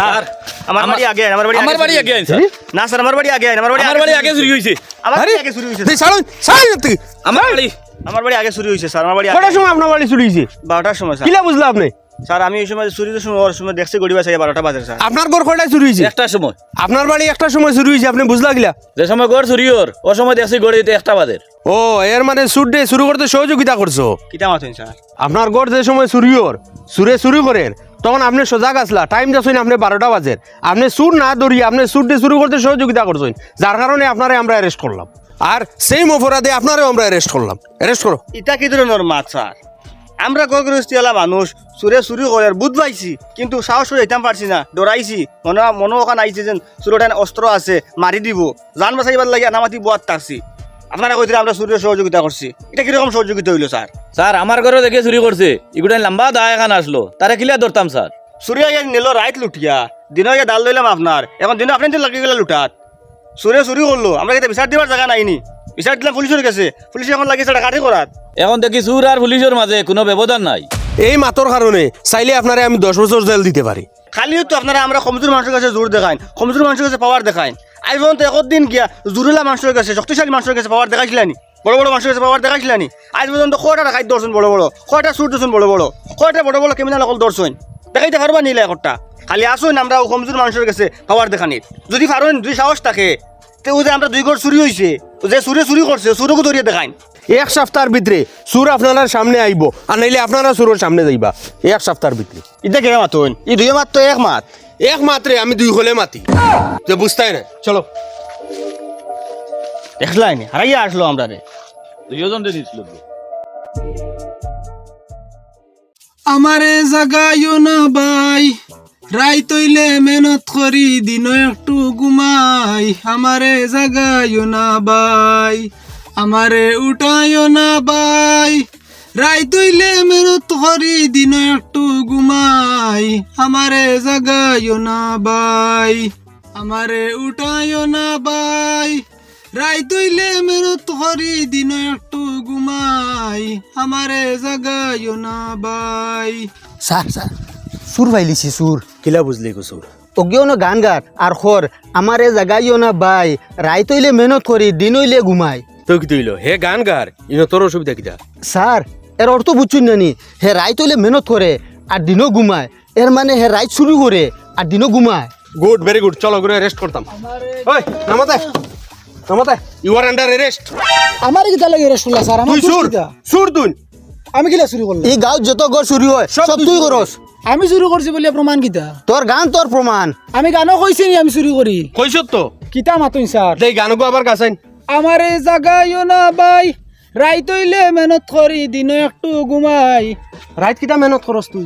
Sir আমার বাড়ি আগে আমার বাড়ি আমার বাড়ি আগে স্যার। না স্যার আমার বাড়ি আগে আমার বাড়ি আমার বাড়ি আগে চুরি হয়েছে। আমার বাড়ি আগে চুরি হয়েছে। ছাড়ুন ছাড়ুন তুই আমার বাড়ি আমার বাড়ি আগে চুরি হয়েছে স্যার আমার বাড়ি কটার সময় আপনার বাড়ি চুরি হয়েছে? বারোটার সময় স্যার। কিলা বুঝলা আপনি? স্যার আমি ওই সময় চুরির সময় ওর সময় দেখছি গড়ি বাসাই বারোটা বাজে স্যার। আপনার ঘর কয়টায় চুরি হয়েছে? একটা সময়। আপনার বাড়ি একটা সময় চুরি হয়েছে আপনি বুঝলা গিলা যে সময় গড় চুরি ওর ও সময় দেখছি গড়িতে একটা বাদের ও এর মানে শুরু করতে সহযোগিতা করছ? কিতা মাথুন স্যার? আপনার গড় যে সময় চুরি ওর সুরে চুরি করেন তখন আপনি সজাগ আসলা টাইম যাচ্ছেন আপনি বারোটা বাজে। আপনি সুর না ধরিয়ে আপনি সুর ডে শুরু করতে সহযোগিতা করছেন। যার কারণে আপনারে আমরা অ্যারেস্ট করলাম। আর সেই অপরাধে আপনারেও আমরা অ্যারেস্ট করলাম। অ্যারেস্ট করো। ইটা কি ধরনের মাত স্যার আমরা গৃহস্থিওয়ালা মানুষ চুরে চুরি করে বুধ পাইছি, কিন্তু সাহস করে যেতাম পারছি না, ডরাইছি। মনে মনে ওখান আইছে যেন চুরোটান অস্ত্র আছে, মারি দিব। জান বাঁচাইবার লাগে নামাতি বুয়াত তারছি। আপনারা কইতে আমরা চুরির সহযোগিতা করছি। এটা কীরকম সহযোগিতা হইল স্যার? স্যার আমার ঘরে দেখে চুরি করছে। এগুলো লম্বা দা এখান আসলো। তারা কিলা ধরতাম স্যার? চুরি আগে নিল রাইত লুটিয়া। দিনে আগে ডাল লইলাম আপনার। এখন দিনে আপনি লাগি গেলে লুটাত। চুরে চুরি করল। আমরা কিন্তু বিচার দিবার জায়গা নাইনি। বিচার দিলাম পুলিশের কাছে পুলিশে এখন লাগিয়েছে কাটি করাত। এখন দেখি চুর আর পুলিশের মাঝে কোনো ব্যবধান নাই। এই মাতর কারণে চাইলে আপনারে আমি দশ বছর জেল দিতে পারি। খালিও তো আপনারা আমরা কমজোর মানুষের কাছে জোর দেখাইন কমজোর মানুষের কাছে পাওয়ার দেখাইন। আজ পর্যন্ত একদিন গিয়া জুরুলা মানুষের কাছে শক্তিশালী মানুষের কাছে পাওয়ার দেখাইছিলানি? বড় বড় মানুষের কাছে পাওয়ার দেখাইছিলানি? আজ পর্যন্ত কয়টা দেখাই দর্শন বড় বড়? কয়টা সুর দর্শন বড় বড়? কয়টা বড় বড় ক্রিমিনাল অকল দর্শন দেখাইতে পারবা নিলে একটা খালি আসুন আমরা কমজোর মানুষের কাছে পাওয়ার দেখানির যদি পারেন যদি সাহস থাকে তে যে আমরা দুই ঘর চুরি হয়েছে যে চুরে চুরি করছে চুরকও ধরিয়ে দেখাইন। এক সপ্তাহের ভিতরে সুর আপনার সামনে আইব আর নাইলে আপনারা সুরের সামনে যাইবা। এক সপ্তাহের ভিতরে। এটা কে মাতুন ই দুই মাত তো এক মাত। এক মাত্রে আমি দুই হলে মাতি। যে বুঝতাই না? চলো। দেখলাইনি হারাইয়া আসলো আমরা রে দুইজন দিয়েছিল আমারে জাগাইও না বাই রাই তৈলে মেহনত করি দিন একটু ঘুমাই। আমারে জাগাইও না বাই আমারে উঠাইও না বাই রাই তৈলে মেহনত করি দিন একটু ঘুমাই। আমারে জাগাইও না বাই আমারে উঠাইও না বাই রাই তৈলে মেহনত করি দিন একটু ঘুমাই। আমারে জাগাইও না বাই স্যার স্যার সুর পাইলিছি সুর। কিলা বুঝলি গো সুর? অজ্ঞাও না গান গার আর খর আমারে জাগাইও না বাই রাই তৈলে মেহনত করি দিন হইলে ঘুমাই। তো কি তৈল হে গান গার ইনো তোর অসুবিধা কিটা স্যার এর অর্থ বুঝছুন নানি হে রাই তৈলে মেহনত করে আর দিনও ঘুমায়। এর মানে হে রাইত চুরি করে আর দিনও ঘুমায়। গুড ভেরি গুড চলো করে রেস্ট করতাম। ওই নামাতে নামাতে। ইউ আর আন্ডার অ্যারেস্ট আমার কিতা লাগে রসগোল্লা স্যার? তুই সুর সুর তুই। আমি কিলা চুরি করলাম? এই গাঁৱত যত ঘর চুরি হয় সব তুই করস আমি চুরি করছি বলে প্রমাণ কিতা? তোর গান তোর প্রমাণ আমি গানও কইছি নি আমি চুরি করি কইছত তো। কিতা মাতুন স্যার? দেই গানকো আবার গাছাইন। আমারে জাগাইও না বাই। রাইত হইলে মেহনত করি দিন একটু ঘুমাই রাইত কিটা মেহনত খরচ তুই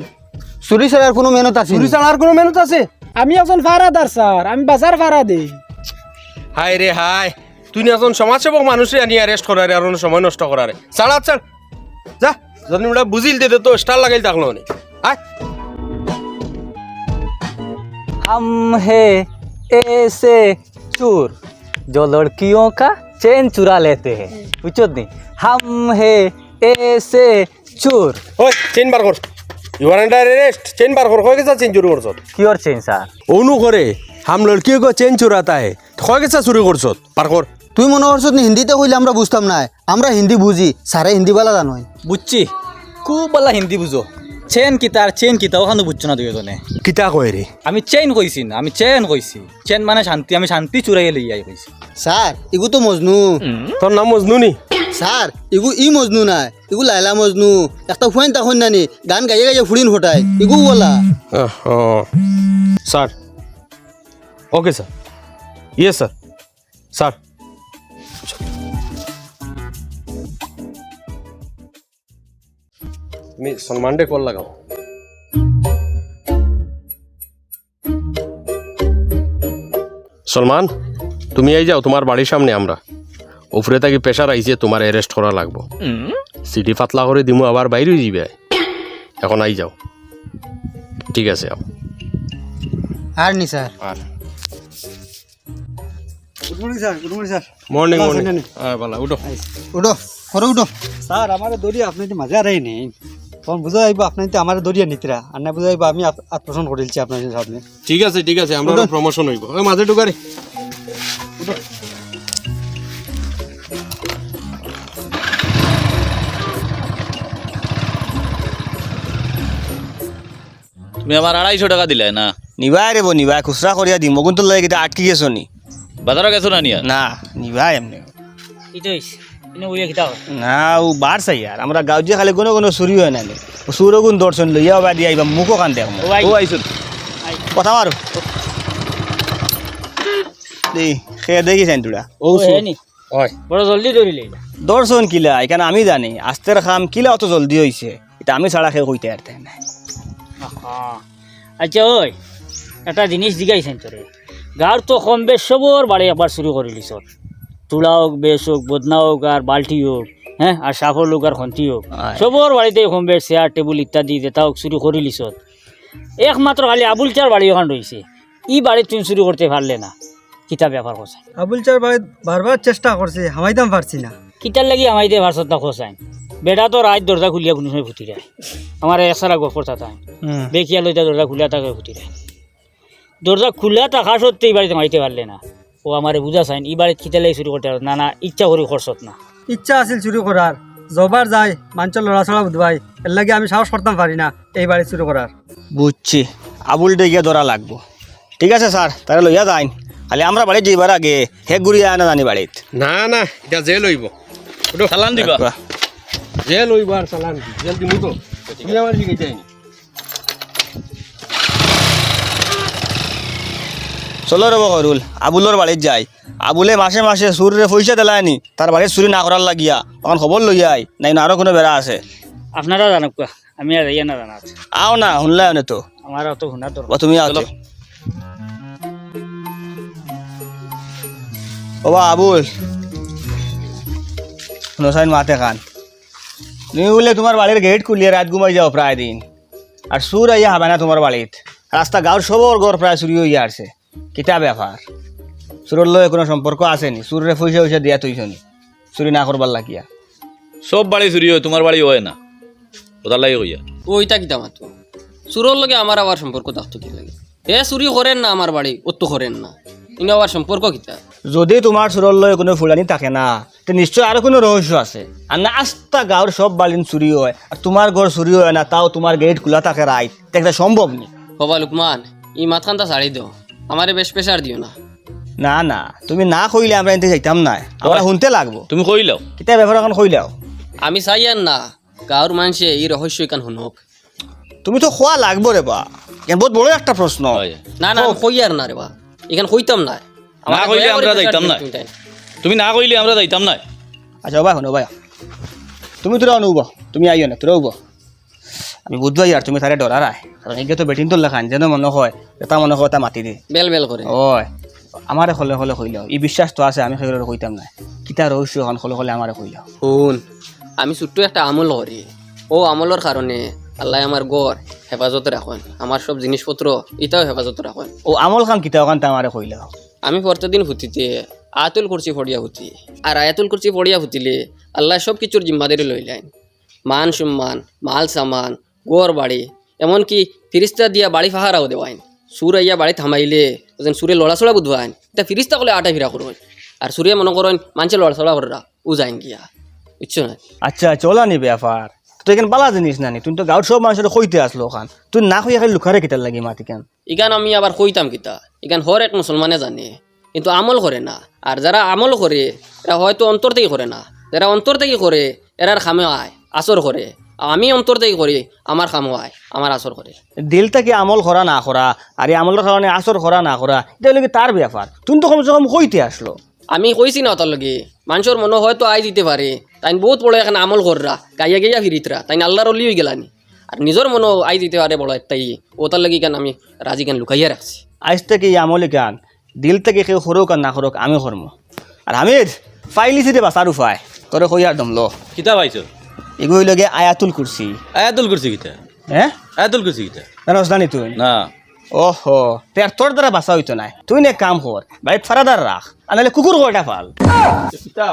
চুরি ছাড়ার কোনো মেহনত আছে চুরি ছাড়া আর কোনো মেহনত আছে আমি একজন ফারাদার স্যার আমি বাজার ভাড়া দেই হাই রে হাই তুই এখন সমাজসেবক মানুষে আনি অ্যারেস্ট করারে আর অন্য সময় নষ্ট করারে চালা চাল যা যদি ওটা বুঝিল দে তো স্টার লাগাইল থাকলো নি আয় हम है ऐसे चोर जो लड़कियों का चैन चुरा लेते हैं पूछो नहीं हम है ऐसे चोर ওই চেইন বার কর you are under arrest chain বার কর কয় গেছা চেইন চুরি করছ क्योर चैन सर অনু করে হাম লড়কিও কো চেইন চুরাতা হে কয় গেছা চুরি করছ পার কর তুই মনে করছ নি হিন্দিতে কইলে আমরা বুঝতাম না আমরা হিন্দি বুঝি সারে হিন্দি বালা জানোই বুঝছি খুব বলা হিন্দি বুঝো চেন কিতা আর চেন কিতা ওখানে বুঝছো না দুজনে কিতা কয় রে আমি চেইন কইছি না আমি চেন কইছি চেন মানে শান্তি আমি শান্তি চুরাই লই আই কইছি স্যার ইগু তো মজনু তোর নাম মজনু নি স্যার, ইগু ই মজনু নাই, ইগু লাইলা মজনু। একটা ফুয়াইন তখন নানি, গান গাইয়ে গাইয়ে ফুড়িন ফোটায় ইগু বলা। স্যার। Okay, sir. ইয়ে স্যার। স্যার। তুমি সলমান ডে কল লাগাও। সলমান, তুমি এই যাও, তোমার বাড়ির সামনে আমরা। উপরে থাকি প্রেশার আইছে তোমার অ্যারেস্ট করা লাগবো। সিটি পাতলা করে দিমু আবার বাইরে যাবে এখন আই যাও। ঠিক আছে আর নি স্যার আর good morning sir good morning sir morning morning হ্যাঁ ভালো উঠো। উঠো করে উঠো। স্যার আমার দড়ি আপনি তো মজা নেই। তখন বুঝা যাইব আপনার তো আমার দরিয়া নিতরা আর না বুঝা যাইব আমি আত- করেছি আপনার সামনে ঠিক আছে ঠিক আছে আমরা প্রমোশন হইব ওই মাঝে ঢুকারে তুমি আমার আড়াইশো টাকা দিলে না? নিবাই রে বো নিবাই। খুচরা করিয়া দিম মগুন তোর লাগে কিতা আটকি গেছো নি? বাজারও গেছো না নিয়া না নিবাই এমনি। না ও বার চাই আর আমরা গাঁও খালি কোনো কোনো চুরি হয় না? চুরগুন দর্শন লইয়া বা দিয়া আইবা মুখো কান দেখ ও আইসুন কথা মারো দেই খেয়ে দেখিছেন তোরা ও হয়। বড় জলদি ধরিলে দর্শন কিলা এখানে আমি জানি। আস্তের খাম কিলা অত জলদি হইছে এটা আমি ছাড়া খেয়ে কইতে আর তাই না আচ্ছা ওই একটা জিনিস জিগাইছেন তোরে। গাঁর তো কম বেশ সবর বাড়ি একবার শুরু করে লিছ তুলা হোক বেশ হোক বদনা হোক আর বাল্টি হোক হ্যাঁ আর সাফর লোক আর খন্তি হোক সবর বাড়িতে কম বেশ চেয়ার টেবুল ইত্যাদি যেটা হোক শুরু করে লিছ একমাত্র খালি আবুল চার বাড়ি ওখান রয়েছে ই বাড়ি তুমি শুরু করতে পারলে না। কিতা ব্যাপার কোসাই আবুল চার ভাই বারবার চেষ্টা করছে হামাইতাম পারছি না। কিতার লাগি আমাইতে ভারসত না খোসাই বেটা তো রাত দরজা খুলিয়া কোনো সময় ফুটি যায় আমার এসারা গফর থাকা বেকিয়া লইতা দরজা খুলিয়া থাকে ফুটি যায় দরজা খুলিয়া থাকা সত্ত্বে এই বাড়িতে মাইতে পারলে না। ও আমারে বুঝা চাইন এই বাড়িতে খিতা লাগি শুরু করতে না না ইচ্ছা করি খরচত না। ইচ্ছা আছিল চুরি করার। জবার যায় মাঞ্চল লড়া ছড়া বুধবাই এর লাগে আমি সাহস করতাম পারি না এই বাড়ি চুরি করার। বুঝছি। আবুল ডেকে ধরা লাগবো। ঠিক আছে স্যার তাহলে লইয়া যাইন। খালি আমরা বাড়িতে যাইবার আগে হে ঘুরিয়া আনা জানি বাড়িত। না না এটা জেল হইব চালান দিবা। জেল হইব আর চালান জেল দিমু তো। তুমি আমার শিখাইতে আইনি চলো রব করুল আবুলোর বাড়িত যাই। আবুলে মাসে মাসে সুরে পয়সা দিলানি তার বাড়িত চুরি না করার লাগিয়া। তখন খবর লইয়া আই নাই না আরও কোনো বেড়া আছে। আপনারা জানাক কোয়া আমি আর ইয়ে না জানা আও না শুনলাই না তো। আমার অত শোনার দরকার ও তুমি আও। ও বা আবুল। নসাইন মাতে খান তুমি বলে তোমার বাড়ির গেট খুলিয়ে রাত ঘুমাই যাও প্রায় দিন আর সুর আইয়া হবে না তোমার বাড়িত রাস্তা গাঁর সবর ঘর প্রায় চুরি হইয়া আসছে কিতা ব্যাপার সুরের লয়ে কোনো সম্পর্ক আসেনি সুরে পয়সা পয়সা দিয়া তুইছনি চুরি না করবার লাগিয়া সব বাড়ি চুরি হয় তোমার বাড়ি হয় না কোথার লাগে কইয়া ওইটা কিতা মাতো চুরোর লগে আমার আবার সম্পর্ক থাকতো কি লাগে এ চুরি করেন না আমার বাড়ি ও তো করেন না ইনো আবার সম্পর্ক কিতা যদি তোমার সুরের লয়ে কোনো ফুলানি থাকে না তো নিশ্চয় আরও কোনো রহস্য আছে? আর না আস্তা গাঁর সব বালিন চুরি হয় আর তোমার ঘর চুরি হয় না তাও তোমার গেট খোলা থাকে রাইত এটা সম্ভব নি? বাবা লুকমান ই মাথানটা ছাড়ি দিও আমারে বেশ প্রেশার দিও না। না না তুমি না কইলে আমরা এনতে যাইতাম না আমরা শুনতে লাগবো। তুমি কইলাও কিতা ব্যাপার এখন কইলাও আমি চাই আর না গাঁর মানুষে এই রহস্য ইকান শুনক। তুমি তো খোয়া লাগবো রে বা। এখানে বহুত বড় একটা প্রশ্ন হয়। না না কই আর না রে বা। এখান কইতাম না না কইলে আমরা যাইতাম না তুমি না কইলে আমরা যাইতাম না। আচ্ছা ওবা শুনো ভাই তুমি তোরা অনুব তুমি আইও না তোরা উব আমি বুঝবাই আর তুমি তারে ডরারাই কারণ এগে তো বেটিন তো লেখান যেন মনে হয় এটা মনে হয় তা মাতি দে। বেল বেল করে ওই আমারে হলে হলে কইলাও ই বিশ্বাস তো আছে আমি সেইগুলো কইতাম না কিতা রহস্য এখন হলে হলে আমারে কইলাও শুন আমি ছোট্ট একটা আমল করি ও আমলের কারণে আল্লাহ আমার গড় হেফাজতে রাখেন আমার সব জিনিসপত্র এটাও হেফাজতে রাখেন ও আমল খাম কিতা ওখান তা আমারে কইলাও আমি প্রতিদিন ফুটিতে আয়াতুল কুরসি ফড়িয়া ফুটি আর আয়াতুল কুরসি ফড়িয়া ফুটিলে আল্লাহ সব কিছুর জিম্মাদারি লইলেন। মান সম্মান মাল সামান গোর বাড়ি এমনকি ফিরিস্তা দিয়া বাড়ি ফাহারাও দেওয়াইন। সুর আইয়া বাড়ি থামাইলে যেন সুরে লড়াচড়া বুধবাইন এটা ফিরিস্তা করলে আটা ফিরা করবেন আর সুরিয়া মনে করেন মানুষের লড়াচড়া করা ও যাইন গিয়া। বুঝছ না? আচ্ছা চলা নি ব্যাপার তুই এখানে বালা জিনিস না নি তুই তো গাঁৱৰ সব মানুষের কইতে আসলো ওখান তুই না কইয়া খালি লুকারে কিতার লাগি মাতি কেন ইগান আমি আবার কইতাম কিতা? ইগান হর এক মুসলমানে জানে। কিন্তু আমল করে না। আর যারা আমল করে এরা হয়তো অন্তর থেকে করে না। যারা অন্তর থেকে করে এরার খামে আয় আসর করে। আমি অন্তর থেকে করি আমার খামো আয় আমার আসর করে। দিল থেকে আমল করা না করা? আর এই আমলের কারণে আসর করা না করা এটা লাগি তার ব্যাপার তুই তো কমসে কম কইতে আসলো। আমি কইছি না তার লগে। মানুষের মনে হয়তো আয় দিতে পারে তাই বহুত বড় এখন আমল কররা গাইয়া গাইয়া ফিরিতরা তাই আল্লাহর অলি হয়ে গেলানি। আর নিজের মনে আয় দিতে পারে বড় তাই ও তার লাগি কেন আমি রাজি কেন লুকাইয়া রাখছি আজ থেকে এই আমলে গান দিল থেকে কেউ সরুক আর না সরুক আমি করম আর হামিদ ফাইলিছি দে বাসার উপায় তোরে কই আর দমলো কিতা পাইছো? এগুলো লগে আয়াতুল কুরসি আয়াতুল কুরসি কিতা? হ্যাঁ আয়াতুল কুরসি কিতা? না জানি তুই? না। ওহো তে আর তোর দ্বারা বাসা হইতো নাই। তুই নে কাম কর বাড়িত ফারাদার রাখ আর নাহলে কুকুর কয়টা ফাল কিতা